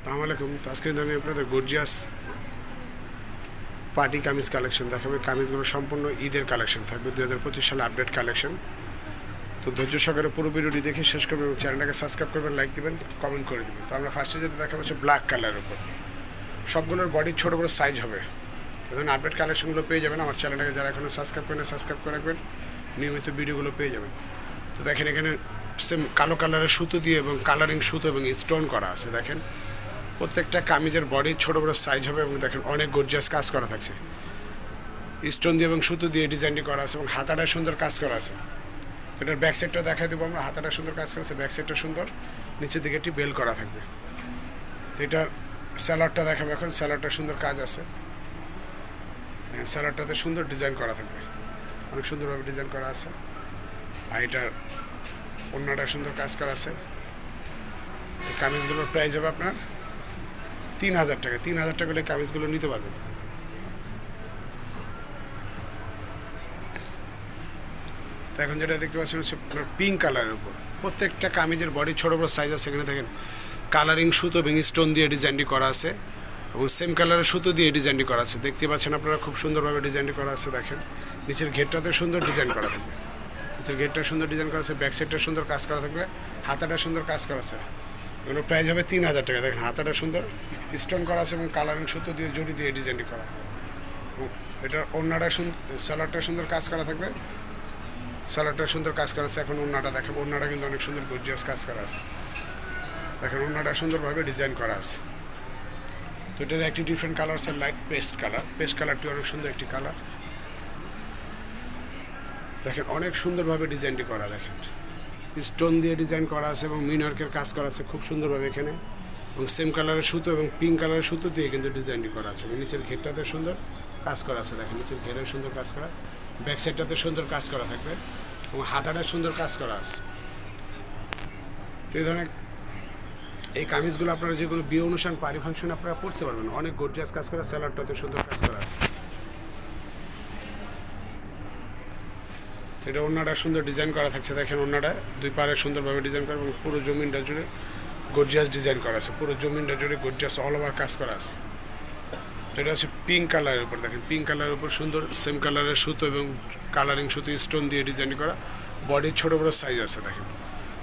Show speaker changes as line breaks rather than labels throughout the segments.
আসসালামু আলাইকুম। তো আজকে আমি আপনাদের গর্জিয়াস পার্টি কামিজ কালেকশন দেখাবে। কামিজগুলো সম্পূর্ণ ঈদের কালেকশন থাকবে দু হাজার পঁচিশ সালে আপডেট কালেকশন। তো ধৈর্য সহকারে পুরো ভিডিওটি দেখে শেষ করবেন এবং চ্যানেলটাকে সাবস্ক্রাইব করবেন, লাইক দিবেন, কমেন্ট করে দিবেন। তো আমরা ফার্স্টে যেটা দেখাবো হচ্ছে ব্ল্যাক কালারের উপর। সবগুলোর বডির ছোটো বড়ো সাইজ হবে। এবং আপডেট কালেকশনগুলো পেয়ে যাবেন। আমার চ্যানেলটাকে যারা এখনও সাবস্ক্রাইব করেন সাবস্ক্রাইব করে রাখবেন। নিয়মিত ভিডিওগুলো পেয়ে যাবেন। তো দেখেন এখানে সেম কালো কালারের সুতো দিয়ে এবং কালারিং সুতো এবং স্টোন করা আছে, দেখেন। প্রত্যেকটা কামিজের বডি ছোটো বড়ো সাইজ হবে এবং দেখেন অনেক গর্জিয়াস কাজ করা থাকছে। স্টোন দিয়ে এবং সুতো দিয়ে ডিজাইনটি করা আছে এবং হাতাটায় সুন্দর কাজ করা আছে। এটার ব্যাক সাইডটা দেখাই দেবো আমরা হাতাটা সুন্দর কাজ করা আছে ব্যাক সাইডটা সুন্দর, নিচের দিকে একটি বেল করা থাকবে। তো এটার স্যালাডটা দেখাবো এখন স্যালাডটা সুন্দর কাজ আছে। স্যালাডটাতে সুন্দর ডিজাইন করা থাকবে। অনেক সুন্দরভাবে ডিজাইন করা আছে। আর এটার অন্যটা সুন্দর কাজ করা আছে। কামিজগুলোর প্রাইস হবে আপনার তিন হাজার টাকা তিন হাজার টাকা হলে কামিজগুলো নিতে পারবেন। এখন যেটা দেখতে পাচ্ছেন হচ্ছে পিঙ্ক কালারের উপর। প্রত্যেকটা কামিজের বডি ছোটো বড়ো সাইজ আছে। এখানে দেখেন কালারিং সুতো এবং স্টোন দিয়ে ডিজাইনটি করা আছে এবং সেম কালারের সুতো দিয়ে ডিজাইনটি করা আছে। দেখতে পাচ্ছেন আপনারা খুব সুন্দরভাবে ডিজাইনটি করা আছে, দেখেন। নিচের ঘেরটাতে সুন্দর ডিজাইন করা থাকবে। নিচের গেটটা সুন্দর ডিজাইন করা আছে ব্যাক সাইডটা সুন্দর কাজ করা থাকবে, হাতাটা সুন্দর কাজ করা আছে। এগুলো প্রাইস হবে তিন হাজার টাকা। দেখেন, হাতাটা সুন্দর স্টোন করা আছে এবং কালারিং সুতো দিয়ে জড়ি দিয়ে ডিজাইনটি করা। এটার ওড়নাটা সুন্দর স্যালাডটা সুন্দর কাজ করা থাকবে। স্যালাডটা সুন্দর কাজ করা আছে, এখন ওড়নাটা দেখেন, ওড়নাটা কিন্তু অনেক সুন্দর গর্জিয়াস কাজ করা আছে। দেখেন, ওড়নাটা সুন্দরভাবে ডিজাইন করা আছে। তো এটার একটি ডিফারেন্ট কালার আছে লাইট পেস্ট কালার পেস্ট কালারটি অনেক সুন্দর একটি কালার দেখেন, অনেক সুন্দরভাবে ডিজাইনটি করা, দেখেন। স্টোন দিয়ে ডিজাইন করা আছে এবং মিনার্কের কাজ করা আছে খুব সুন্দরভাবে এখানে। এবং সেম কালারের সুতো এবং পিঙ্ক কালারের সুতো দিয়ে কিন্তু ডিজাইনটি করা আছে। এবং নিচের ঘেরটাতে সুন্দর কাজ করা আছে, দেখেন নিচের ঘেরেও সুন্দর কাজ করা। ব্যাক সাইডটাতে সুন্দর কাজ করা থাকবে এবং হাতাটা সুন্দর কাজ করা আছে। তো এই ধরনের এই কামিজগুলো আপনারা যে কোনো বিয়ে অনুষ্ঠান পারি ফাংশন আপনারা পড়তে পারবেন। অনেক গর্জিয়াস কাজ করা স্যালাডটাতে সুন্দর কাজ করা আছে। এটা অন্যটা সুন্দর ডিজাইন করা থাকছে। দেখেন অন্যটা, দুই পারে সুন্দরভাবে ডিজাইন করা এবং পুরো জমিনটা জুড়ে গর্জিয়াস ডিজাইন করা আছে। পুরো জমিনটা জুড়ে গর্জিয়াস অল ওভার কাজ করা আছে। এটা হচ্ছে পিঙ্ক কালারের উপর, দেখেন পিঙ্ক কালারের উপর সুন্দর সেম কালারের সুতো এবং কালারিং সুতো স্টোন দিয়ে ডিজাইন করা। বডির ছোটো বড়ো সাইজ আছে, দেখেন।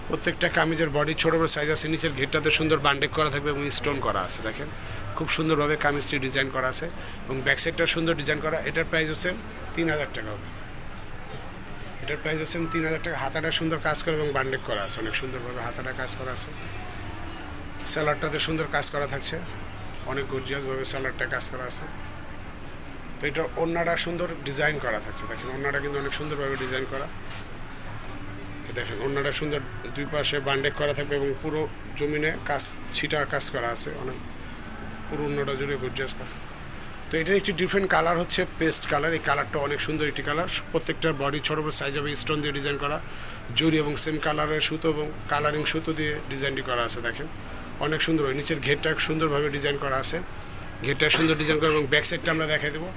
প্রত্যেকটা কামিজের বডির ছোটো বড়ো সাইজ আছে, নিচের ঘেরটাতে সুন্দর বান্ডেক করা থাকবে এবং স্টোন করা আছে, দেখেন। খুব সুন্দরভাবে কামিজটি ডিজাইন করা আছে এবং ব্যাক সাইডটা সুন্দর ডিজাইন করা। এটার প্রাইস হচ্ছে তিন হাজার টাকা হবে। এটার প্রাইস হচ্ছে তিন হাজার টাকা। হাতাটা সুন্দর কাজ করা এবং বান্ডেক করা আছে। অনেক সুন্দরভাবে হাতাটা কাজ করা আছে। স্যালাডটাতে সুন্দর কাজ করা থাকছে। অনেক গর্জিয়াসভাবে স্যালাডটা কাজ করা আছে। তো এটা অন্যটা সুন্দর ডিজাইন করা থাকছে। দেখেন অন্যটা কিন্তু অনেক সুন্দরভাবে ডিজাইন করা। দেখেন অন্যটা সুন্দর দুই পাশে বান্ডেক করা থাকবে এবং পুরো জমিনে কাজ, ছিটা কাজ করা আছে। অনেক পুরো অন্যটা জুড়ে গর্জিয়াস কাজ তো এটার একটি ডিফারেন্ট কালার হচ্ছে পেস্ট কালার এই কালারটা অনেক সুন্দর একটি কালার প্রত্যেকটার বডি ছোটো বড় সাইজ হবে স্টোন দিয়ে ডিজাইন করা। জরি এবং সেম কালারের সুতো এবং কালারিং সুতো দিয়ে ডিজাইনটি করা আছে, দেখেন। অনেক সুন্দর নিচের ঘেরটা সুন্দরভাবে ডিজাইন করা আছে। ঘেরটা সুন্দর ডিজাইন করা এবং ব্যাক সাইডটা আমরা দেখাই দেবো।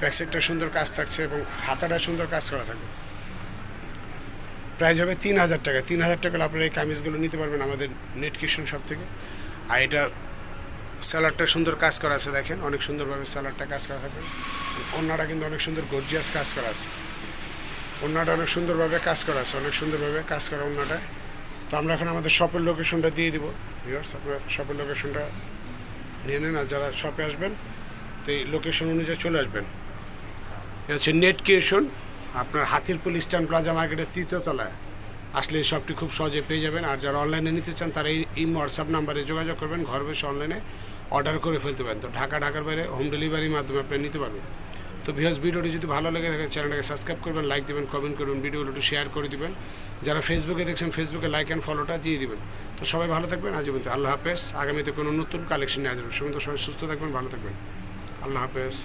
ব্যাক সাইডটা সুন্দর কাজ থাকছে এবং হাতাটা সুন্দর কাজ করা থাকবে। প্রাইস হবে তিন হাজার টাকা। তিন হাজার টাকা আপনারা এই কামিজগুলো নিতে পারবেন আমাদের নেট কিশন শপ থেকে। আর এটা স্যালাডটা সুন্দর কাজ করা আছে, দেখেন। অনেক সুন্দরভাবে স্যালাডটা কাজ করা থাকে। অন্যটা কিন্তু অনেক সুন্দর গর্জিয়াস কাজ করা আছে। অন্যটা অনেক সুন্দরভাবে কাজ করা আছে, অনেক সুন্দরভাবে কাজ করা অন্যটায় তো আমরা এখন আমাদের শপের লোকেশনটা দিয়ে দিব। ভিউয়ার্স আপনারা শপের লোকেশনটা নিয়ে নেন আর যারা শপে আসবেন, তো এই লোকেশন অনুযায়ী চলে আসবেন। এটা হচ্ছে নেট ক্রিয়েশন আপনার হাতিরপুল ইস্টার্ন প্লাজা মার্কেটের তৃতীয় তলায়। আসলে এই শপটি খুব সহজে পেয়ে যাবেন। আর যারা অনলাইনে নিতে চান, তারা এই হোয়াটসঅ্যাপ নাম্বারে যোগাযোগ করবেন। ঘর বসে অনলাইনে অর্ডার করে ফেলতে পারেন। তো ঢাকা, ঢাকার বাইরে হোম ডেলিভারির মাধ্যমে আপনি নিতে পারবেন। তো ভিউয়ার্স ভিডিওটি যদি ভালো লাগে থাকে চ্যানেলটাকে সাবস্ক্রাইব করবেন লাইক দেবেন কমেন্ট করবেন, ভিডিওগুলো একটু শেয়ার করে দেবেন। যারা ফেসবুকে দেখছেন ফেসবুকে লাইক অ্যান্ড ফলোটা দিয়ে দেবেন। তো সবাই ভালো থাকবেন, আজ পর্যন্ত আল্লাহ হাফেজ। আগামীতে কোনো নতুন কালেকশন নিয়ে আসবেন সবাই সুস্থ থাকবেন, ভালো থাকবেন। আল্লাহ হাফেজ।